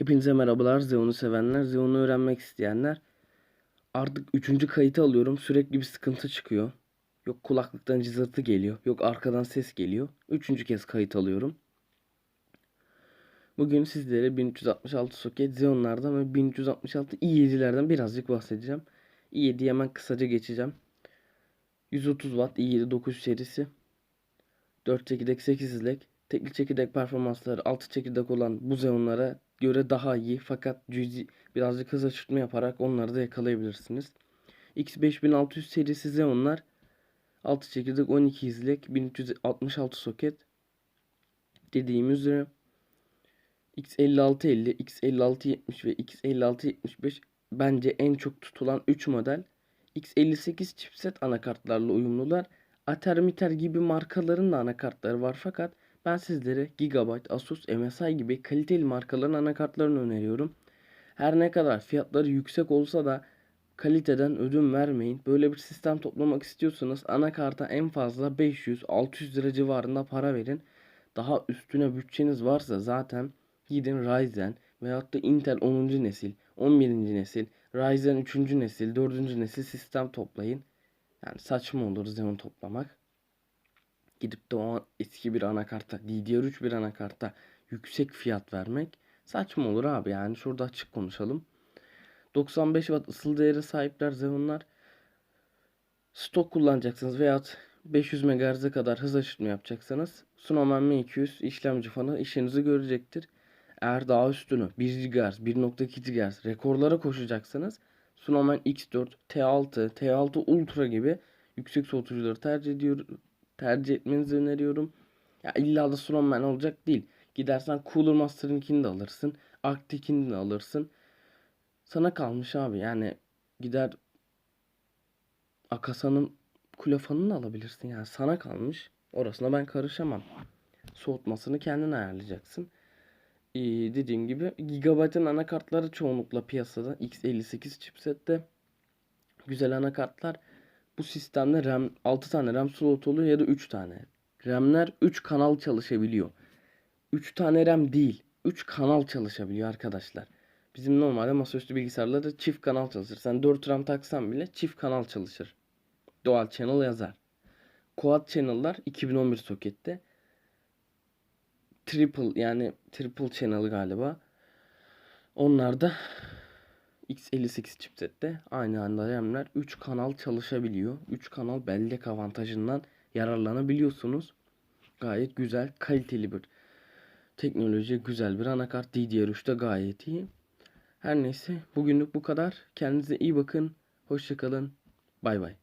Hepinize merhabalar Xeon'u sevenler, Xeon'u öğrenmek isteyenler. Artık üçüncü kayıtı alıyorum. Sürekli bir sıkıntı çıkıyor. Yok kulaklıktan cızırtı geliyor. Yok arkadan ses geliyor. Üçüncü kez kayıt alıyorum. Bugün sizlere 1366 soket Xeon'lardan ve 1366 i7'lerden birazcık bahsedeceğim. i7'yi hemen kısaca geçeceğim. 130 Watt i7 900 serisi. 4 çekirdek 8 izlek. Tekli çekirdek performansları 6 çekirdek olan bu Xeon'lara göre daha iyi fakat cüzi birazcık hız açılma yaparak onları da yakalayabilirsiniz. X5600 serisi Xeon'lar 6 çekirdek 12 izlek 1366 soket dediğim üzere X5650, X5670 ve X5675 bence en çok tutulan 3 model. X58 chipset anakartlarla uyumlular. Atermiter gibi markaların da anakartları var fakat ben sizlere Gigabyte, Asus, MSI gibi kaliteli markaların anakartlarını öneriyorum. Her ne kadar fiyatları yüksek olsa da kaliteden ödün vermeyin. Böyle bir sistem toplamak istiyorsanız anakarta en fazla 500-600 lira civarında para verin. Daha üstüne bütçeniz varsa zaten gidin Ryzen veyahut da Intel 10. nesil, 11. nesil, Ryzen 3. nesil, 4. nesil sistem toplayın. Yani saçma olur Xeon toplamak. Gidip de o eski bir anakarta, DDR3 bir anakarta yüksek fiyat vermek saçma olur abi yani. Şurada açık konuşalım. 95 watt ısıl değeri sahipler Xeon'lar. Stok kullanacaksınız veyahut 500 MHz'e kadar hız aşırtma yapacaksanız Snowman M200 işlemci fanı işinizi görecektir. Eğer daha üstünü 1 GHz, 1.2 GHz rekorlara koşacaksanız Snowman X4, T6, T6 Ultra gibi yüksek soğutucuları tercih ediyor, tercih etmenizi öneriyorum. Ya illa da Snowman olacak değil. Gidersen Cooler Master'ınkini de alırsın. Arctic'ini de alırsın. Sana kalmış abi yani gider Akasa'nın kule fanını da alabilirsin yani sana kalmış. Orasına ben karışamam. Soğutmasını kendin ayarlayacaksın. Ee, dediğim gibi Gigabyte'ın anakartları çoğunlukla piyasada. X58 chipsette. Güzel anakartlar. Bu sistemde RAM 6 tane RAM slot oluyor ya da 3 tane. RAM'ler 3 kanal çalışabiliyor. 3 tane RAM değil. 3 kanal çalışabiliyor arkadaşlar. Bizim normalde masaüstü bilgisayarlarda çift kanal çalışır. Sen 4 RAM taksan bile çift kanal çalışır. Dual channel yazar. Quad channel'lar 2011 sokette. Triple yani triple channel galiba. Onlar da X58 chipsette aynı anda RAM'ler 3 kanal çalışabiliyor. 3 kanal bellek avantajından yararlanabiliyorsunuz. Gayet güzel, kaliteli bir teknoloji, güzel bir anakart. DDR3'te gayet iyi. Her neyse bugünlük bu kadar. Kendinize iyi bakın. Hoşçakalın. Bay bay.